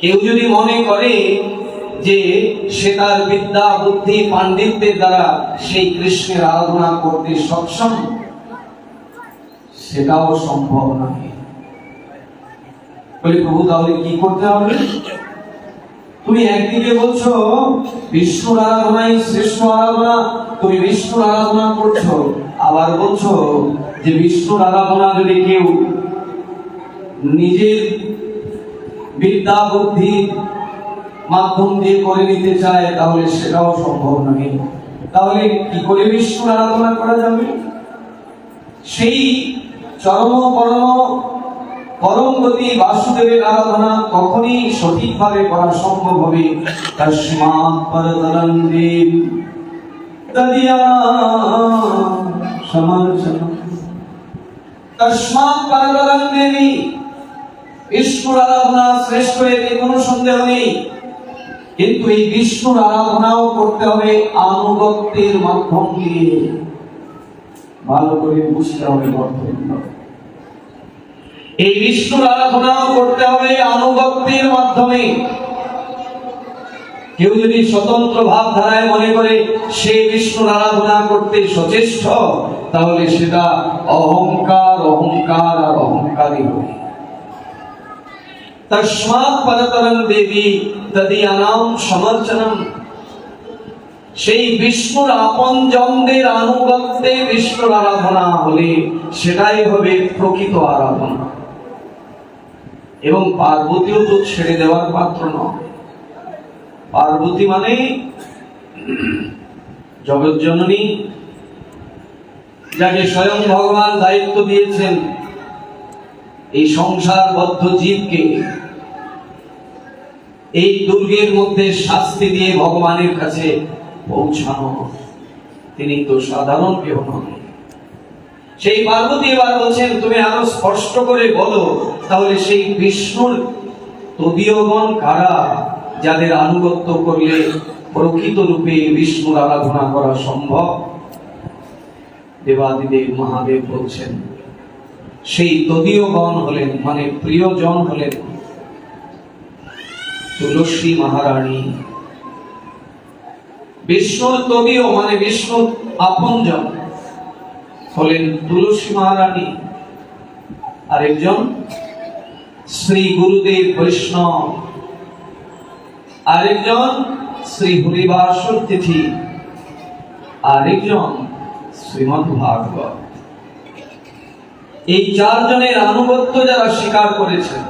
কেউ যদি মনে করে যে সে তার বিদ্যা, বুদ্ধি, পাণ্ডিত্যের দ্বারা সেই কৃষ্ণের আরাধনা করতে সক্ষম, সেটাও সম্ভব নয়। প্রভু, তাহলে কি করতে হবে? তুমি একদিকে বলছো, বিষ্ণুর আরাধনাই শ্রেষ্ঠ আরাধনা। তুমি বিষ্ণুর আরাধনা করছ। আবার বলছো যে, বিষ্ণুর আরাধনা যদি কেউ নিজের বিদ্যা বুদ্ধি মাধ্যম দিয়ে করে নিতে চায়, তাহলে সেটাও সম্ভব নয় তাহলে কি করে বিষ্ণুর আরাধনা করা যাবে? সেই চরম পরম পরম গতি বাসুদেবের আরাধনা কখনই সঠিকভাবে করা সম্ভব হবে? তস্মাৎ পরতরং দেব তদিয়া পরতরং দেবী বিষ্ণুর আরাধনা শ্রেষ্ঠ এতে কোনো সন্দেহ নেই। কিন্তু এই বিষ্ণুর আরাধনাও করতে হবে আনুগত্যের মাধ্যম। দিয়ে ভালো করে বুঝতে হবে এই বিষ্ণুর আরাধনাও করতে হবে আনুগত্যের মাধ্যমে। কেউ যদি স্বতন্ত্র ভাবধারায় মনে করে সে বিষ্ণুর আরাধনা করতে সচেষ্ট, তাহলে সেটা অহংকার অহংকার আর অহংকারই হবে। তস্মাৎ পরতরং দেবী তদিয়ানাম সমর্চনম। সেই বিষ্ণুর আপন জনদের আনুগত্যে বিষ্ণুর আরাধনা হলে সেটাই হবে প্রকৃত আরাধনা। এবং পার্বতীও তো ছেড়ে দেওয়ার পাত্র নয়। পার্বতী মানে জগৎ জননী যাকে স্বয়ং ভগবান দায়িত্ব দিয়েছেন। এই সংসারবদ্ধ জীবকে এই দুর্গের মধ্যে শাস্তি দিয়ে ভগবানের কাছে পৌঁছানো। তিনি তো সাধারণ কেউ নন। সেই পার্বতী এবার বলছেন, তুমি আরও স্পষ্ট করে বলো, তাহলে সেই বিষ্ণুর তদীয়গণ কারা, যাদের আনুগত্য করলে প্রকৃত রূপে বিষ্ণুর আরাধনা করা সম্ভব? দেবাদিদেব মহাদেব বলছেন সেই তদীয়গণ হলেন মানে প্রিয়জন হলেন তুলসী মহারানী। বিষ্ণুর তদীয় মানে বিষ্ণু আপনজন হলেন তুলসী মহারানী। আরেকজন শ্রী গুরুদেব বৈষ্ণব। আরেকজন শ্রী হরিবাসর তিথি আরেকজন শ্রীমদ ভাগবত এই চারজনের আনুগত্য যারা স্বীকার করেছেন,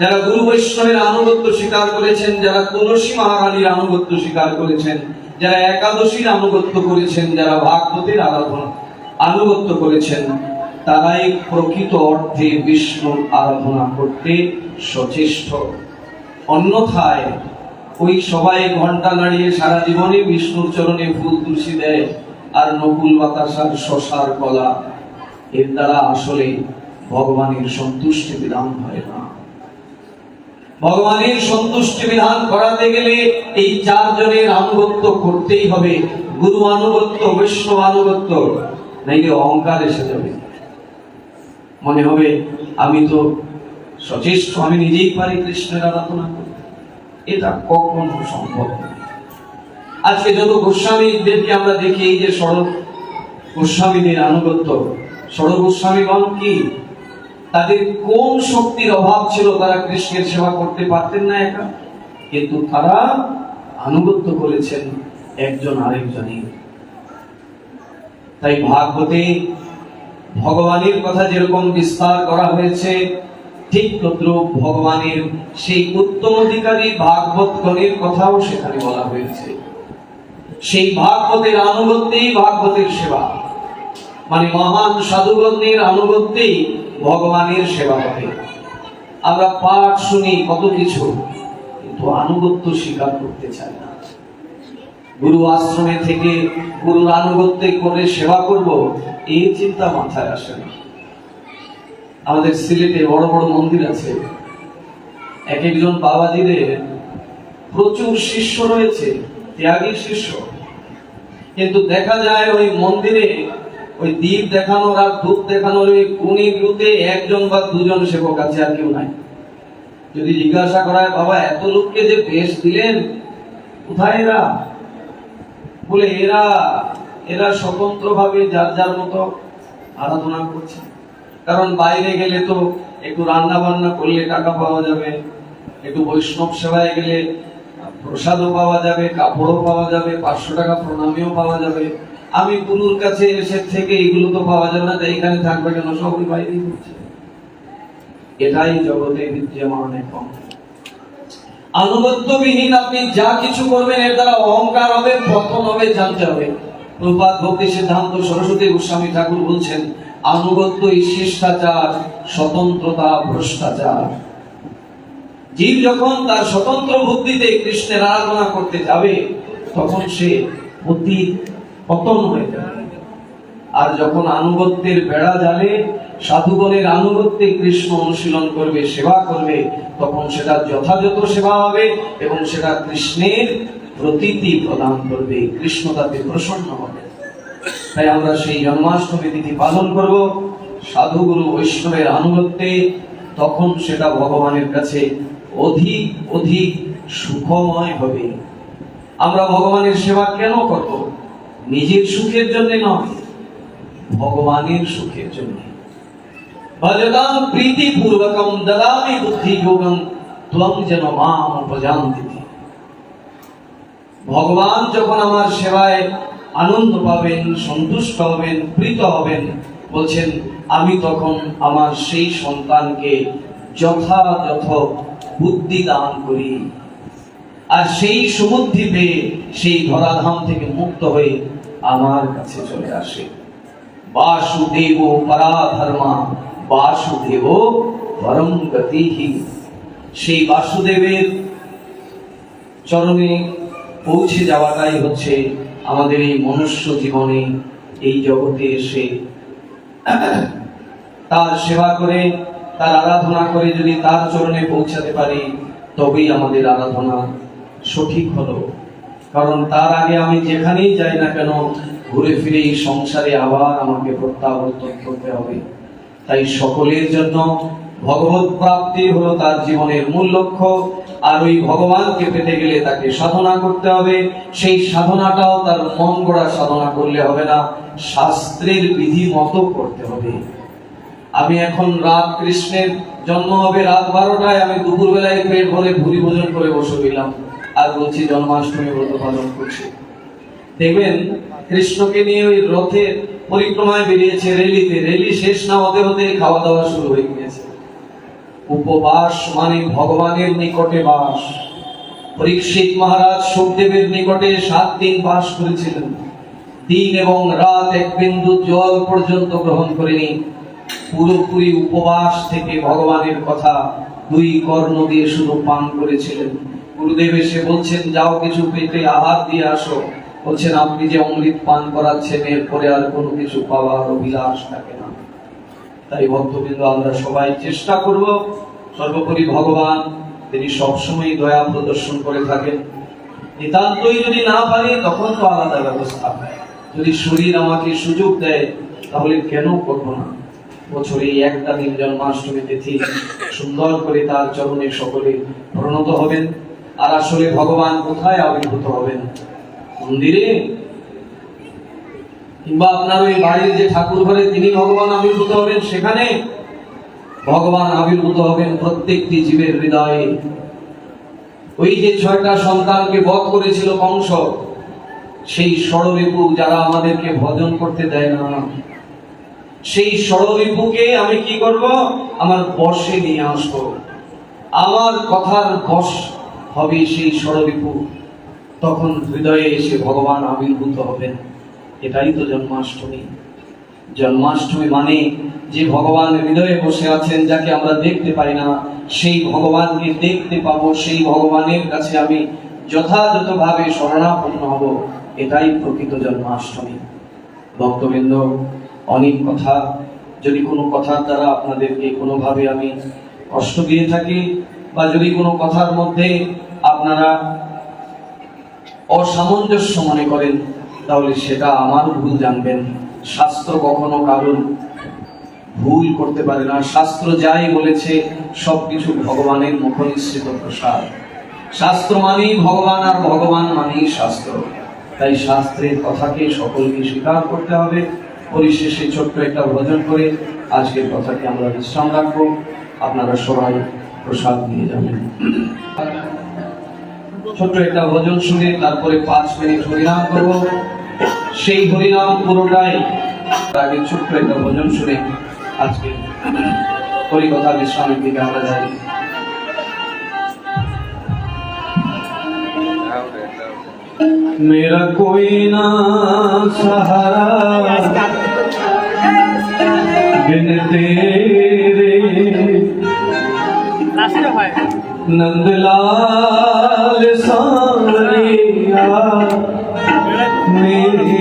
যারা গুরু বৈষ্ণবের আনুগত্য স্বীকার করেছেন, যারা তুলসী মহারানীর আনুগত্য স্বীকার করেছেন, যারা একাদশীর আনুগত্য করেছেন, যারা ভাগবতের আরাধনা আনুগত্য করেছেন, তারাই প্রকৃত অর্থে বিষ্ণুর আরাধনা করতে সচেষ্ট। অন্যথায় ওই সবাই ঘণ্টা নাড়িয়ে সারা জীবনে বিষ্ণুর চরণে ফুল তুলসী দেয়, আর নকুল বাতাসার শশার কলা এর দ্বারা আসলে ভগবানের সন্তুষ্টি বিধান হয় না। ভগবানের সন্তুষ্টি বিধান করাতে গেলে এই চারজনের আনুগত্য করতেই হবে। গুরু আনুগত্য, বৈষ্ণব আনুগত্য, নাইলে অহংকার এসে যাবে। মনে হবে, আমি তো সচেষ্ট, আমি নিজেই পারি কৃষ্ণের আরাধনা করতে। এটা কখনো সম্ভব আজকে যত গোস্বামীদেরকে আমরা দেখি, এই যে সড়ক গোস্বামীদের আনুগত্য সড়ক গোস্বামীগণ কি? তাদের কোন শক্তির অভাব ছিল তারা কৃষ্ণের সেবা করতে পারতেন না একা? কিন্তু তারা আনুগত্য করেছেন একজন আরেকজনই। তাই ভাগবতে ভগবানের কথা যেরকম বিস্তার করা হয়েছে, ঠিক তদ্রুপ ভগবানের সেই উত্তম অধিকারী ভাগবতগণের কথাও সেখানে বলা হয়েছে। সেই ভাগবতের আনুগত্যেই ভাগবতের সেবা। মানে মহান সাধুগণের আনুগত্যেই ভগবানের সেবা হবে। আমরা পাঠ শুনি কত কিছু, কিন্তু আনুগত্য স্বীকার করতে চাই না। গুরু আশ্রমে থেকে গুরুর আনুগত্যে করে সেবা করব এই চিন্তা মাথায় আসে না। আমাদের সিলেটে বড় বড় মন্দির আছে। এক একজন বাবাজিদের প্রচুর শিষ্য রয়েছে ত্যাগী শিষ্য। কিন্তু দেখা যায় ওই মন্দিরে ওই দ্বীপ দেখানোর আর ধূপ দেখানোর ওই গুণী গুরুতে একজন বা দুজন সেবক আছে আর কেউ নাই। যদি জিজ্ঞাসা করা হয় বাবা, এত লোককে যে বেশ দিলেন, কোথায় এরা? বলে, এরা এরা স্বতন্ত্র ভাবে যার যার মতো আরাধনা করছে। কারণ বাইরে গেলে তো একটু রান্না বান্না করলে টাকা পাওয়া যাবে, একটু বৈষ্ণব সেবায় গেলে প্রসাদও পাওয়া যাবে, কাপড়ও পাওয়া যাবে, পাঁচশো টাকা প্রণামীও পাওয়া যাবে। আমি গুরুর কাছে এসে থেকে এগুলো তো পাওয়া যাবে না, তাই এখানে থাকবে কেন? সবই বাইরেই করছে এটাই জগতে বিদ্যমান এখন আনুগত্যবিহীন আপনি যা কিছু করবেন, এর দ্বারা অহংকার হবে, পতন হবে, জানতে হবে। প্রপাত ভক্তি সিদ্ধান্ত সরস্বতী গোস্বামী ঠাকুর বলছেন, আনুগত্য শিষ্টাচার, স্বতন্ত্রতা ভ্রষ্টাচার। জীব যখন তার স্বতন্ত্র বুদ্ধিতে কৃষ্ণের আরাধনা করতে যাবে, তখন সে অতি পতন হয়ে যাবে আর যখন আনুগত্যের বেড়া জালে সাধুগণের আনুগত্যে কৃষ্ণ অনুশীলন করবে, সেবা করবে, তখন সেটা যথাযথ সেবা হবে এবং সেটা কৃষ্ণের প্রতীতি প্রদান করবে। কৃষ্ণ তাতে প্রসন্ন হবে। তাই আমরা সেই জন্মাষ্টমী তিথি পালন করব। সাধুগুরু বৈষ্ণবের আনুগত্যে তখন সেটা ভগবানের কাছে অধিক অধিক সুখময় হবে। আমরা ভগবানের সেবা কেন করব? নিজের সুখের জন্য নয়, ভগবানের সুখের জন্য। ভজতাম প্রীতি পূর্বকম দদামি বুদ্ধি যোগম ত্বম যেন মাম উপজান্তি ভগবান যখন আমার সেবায় আনন্দ পাবেন, সন্তুষ্ট হবেন, প্রীত হবেন, বলছেন, আমি তখন আমার সেই সন্তানকে যথাযথ বুদ্ধি দান করি। আর সেই সুবুদ্ধি পেয়ে সেই ধরাধাম থেকে মুক্ত হয়ে আমার কাছে চলে আসে। বাসুদেব পরাধর্মা, বাসুদেব পরম গতিহি সেই বাসুদেবের চরণে পৌঁছে যাওয়াটাই হচ্ছে আমাদের এই মনুষ্য জীবনে এই জগতে এসে তার সেবা করে, তার আরাধনা করে যদি তার চরণে পৌঁছাতে পারি, তবেই আমাদের আরাধনা সঠিক হলো। কারণ তার আগে আমি যেখানেই যাই না কেন, ঘুরে ফিরে এই সংসারে আবার আমাকে প্রত্যাবর্তন করতে হবে। তাই সকলের জন্য ভগবত প্রাপ্তি হলো তার জীবনের মূল লক্ষ্য। আর ওই ভগবানকে পেতে গেলে তাকে সাধনা করতে হবে। সেই সাধনাটাও তার মন গড়া সাধনা করলে হবে না, শাস্ত্রের বিধি মতো করতে হবে। আমি এখন রাত কৃষ্ণের জন্ম হবে রাত বারোটায়। আমি দুপুর বেলায় পেট ভরে ভুরি ভোজন করে বসে রইলাম। আর বলছি জন্মাষ্টমী ব্রত পালন করছি। দেখবেন, কৃষ্ণকে নিয়ে ওই রথের পরিক্রমায় বেরিয়েছে রেলিতে। রেলি শেষ না হতে হতে খাওয়া দাওয়া শুরু হয়ে গিয়েছে। উপবাস মানে ভগবানের নিকটে বাস। পরীক্ষিত মহারাজ সুখদেবের নিকটে সাত দিন বাস করেছিলেন। দিন এবং রাত এক বিন্দু জল পর্যন্ত গ্রহণ করেনি। পুরোপুরি উপবাস থেকে ভগবানের কথা দুই কর্ণ দিয়ে শুধু পান করেছিলেন। গুরুদেব এসে বলছেন, যাও কিছু পেটে আহার দিয়ে আসো। বলছেন, আপনি যে অমৃত পান করাচ্ছেন, এরপরে আর কোনো কিছু পাওয়ার অভিলাষ থাকে না। তাই ভক্তবৃন্দ, আমরা সবাই চেষ্টা করব। সর্বোপরি ভগবান, তিনি সবসময় দয়া প্রদর্শন করে থাকেন। নিতান্তই যদি না পারি, তখন তো আলাদা ব্যবস্থা। যদি শরীর আমাকে সুযোগ দেয়, তাহলে কেন করব না? বছরে একটা দিন জন্মাষ্টমী তিথি সুন্দর করে তার চরণে সকলে প্রণত হবেন। আর আসলে ভগবান কোথায় আবির্ভূত হবেন? মন্দিরে? কিংবা আপনার ওই বাড়ির যে ঠাকুর ঘরে তিনি ভগবান আবির্ভূত হবেন সেখানে? ভগবান আবির্ভূত হবেন প্রত্যেকটি জীবের হৃদয়ে। ওই যে ছয়টা সন্তানকে বধ করেছিল কংস, সেই ষড়রিপু যারা আমাদেরকে ভজন করতে দেয় না। সেই ষড়রিপুকে আমি কি করব? আমার বশে নিয়ে আসব। আমার কথার বশ হবে সেই ষড়রিপু তখন হৃদয়ে এসে ভগবান আবির্ভূত হবেন। এটাই তো জন্মাষ্টমী। জন্মাষ্টমী মানে যে ভগবান হৃদয়ে বসে আছেন, যাকে আমরা দেখতে পাই না, সেই ভগবানকে দেখতে পাবো, সেই ভগবানের কাছে আমি যথাযথভাবে শরণাপন্ন হব। এটাই প্রকৃত জন্মাষ্টমী। ভক্তবৃন্দ, অনেক কথা। যদি কোনো কথার দ্বারা আপনাদেরকে কোনোভাবে আমি কষ্ট দিয়ে থাকি বা যদি কোনো কথার মধ্যে আপনারা অসামঞ্জস্য মনে করেন, তাহলে সেটা আমার ভুল জানবেন। শাস্ত্র কখনো কারণ ভুল করতে পারে না। শাস্ত্র যাই বলেছে, সবকিছু ভগবানের মুখনিশ্চিত প্রসাদ। শাস্ত্র মানেই ভগবান আর ভগবান মানেই শাস্ত্র। তাই শাস্ত্রের কথাকে সকলকে স্বীকার করতে হবে। পরিশেষে ছোট্ট একটা ভোজন করে আজকের কথাকে আমরা বিশ্রাম রাখব। আপনারা সবাই প্রসাদ নিয়ে যাবেন ছোট্ট একটা ভোজন শুনে তারপরে পাঁচ মিনিট হরিনাম করবো সেই হরিনাম পুরোটাই তার আগে ছোট্ট একটা ভোজন শুনে আজকে হরিকথা বিশ্রামের দিকে আমরা যাই मेरा कोई ना सहारा बिन तेरे नंदलाल सांवरिया मेरे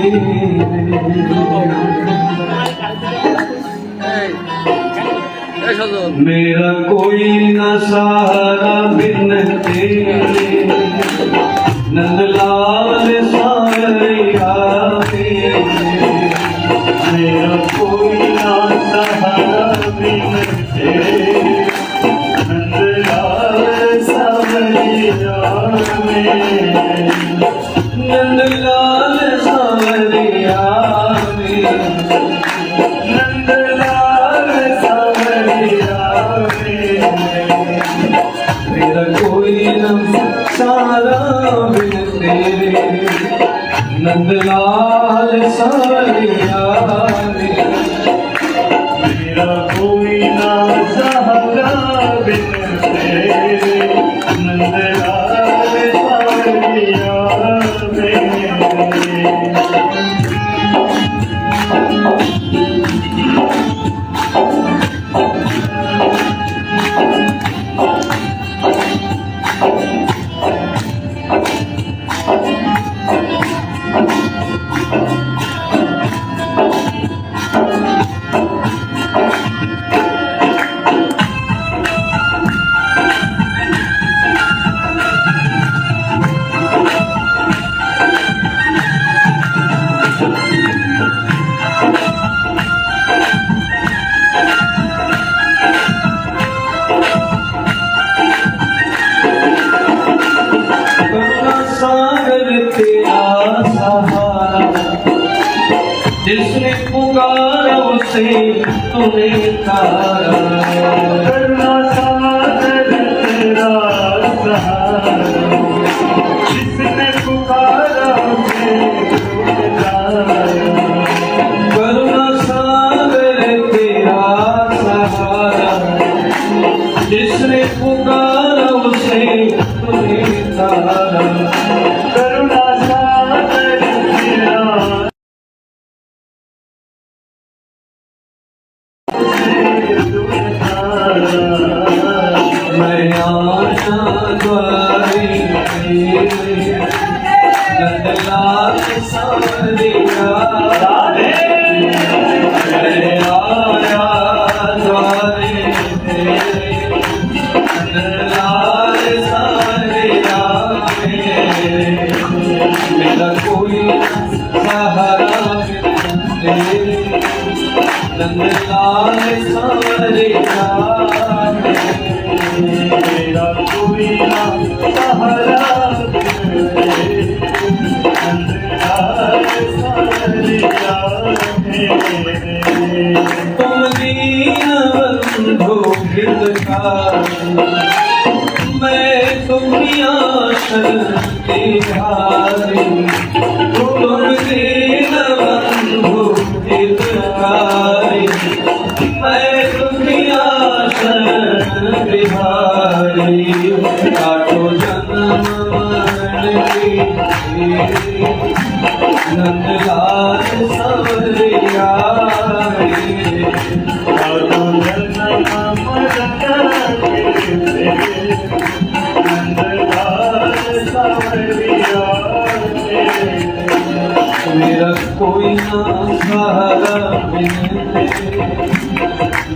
मेरा कोई न सहारा बिन तेरे। नंदलाल রে তুমি তা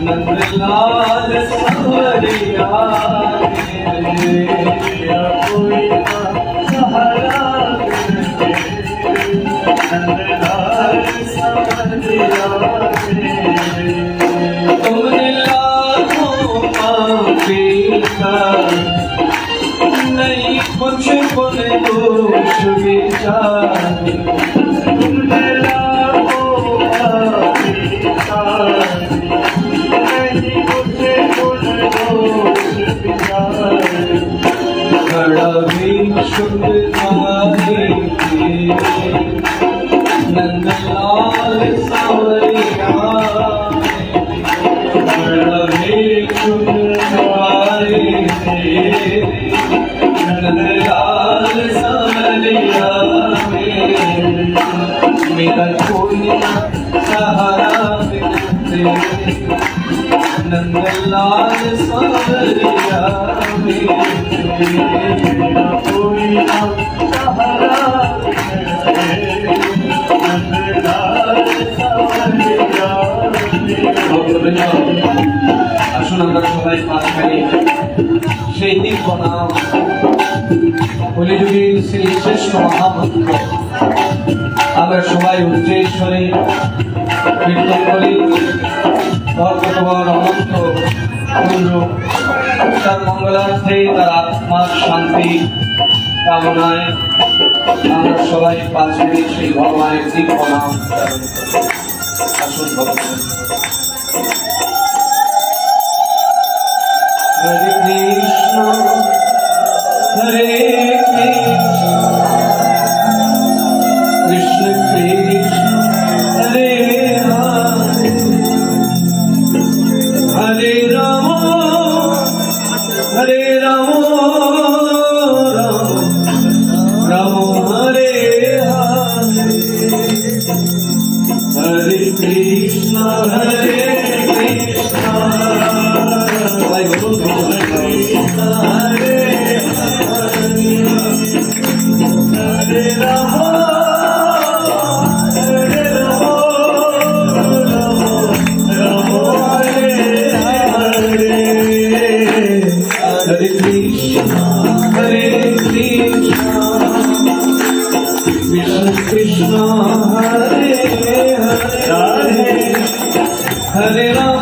नंदलाल सवरिया সার্বিক সুন্দর আসুন আমরা সবাই মাঝখানে। সেই দিব্য নাম কলিযুগের সেই শ্রেষ্ঠ মহামন্ত্র। আমরা সবাই উচ্চেশ্বরে কীর্তন করি বর্তমান অনন্ত অমূল্য তার মঙ্গলার্থে, তার আত্মার শান্তি কামনায় আমরা সবাই পাঁচ মিনিট সেই ভগবানের দিক প্রণাম আসুন ভগবান।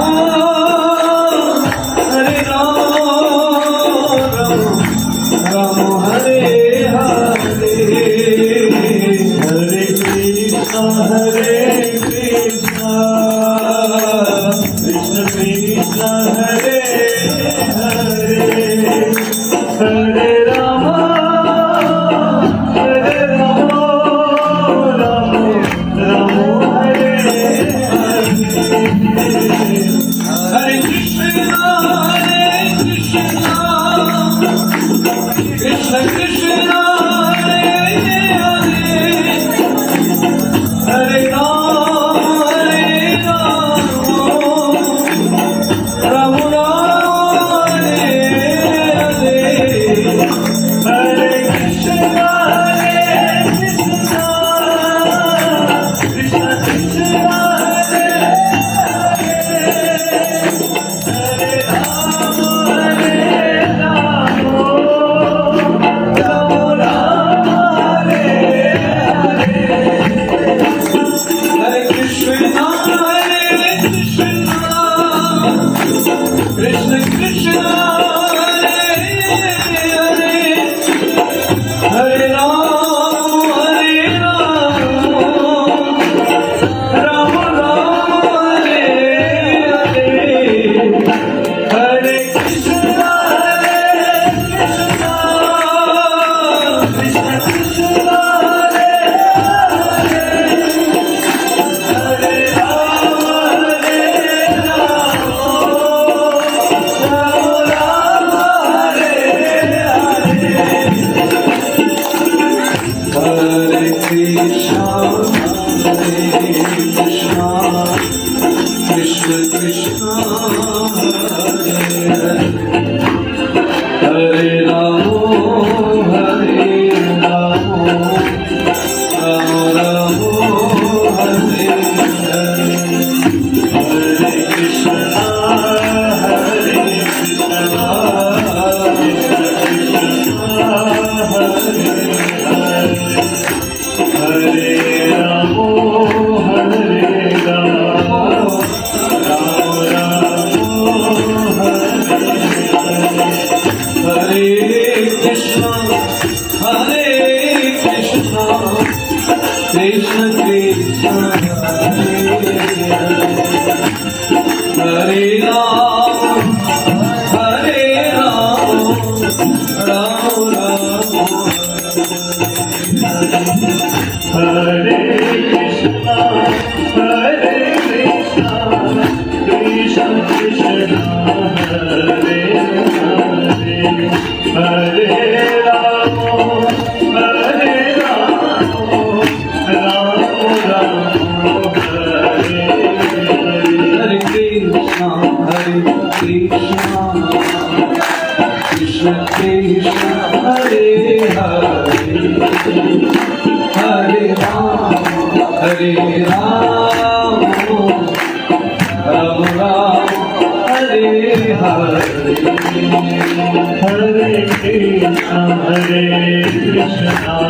Oh.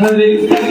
When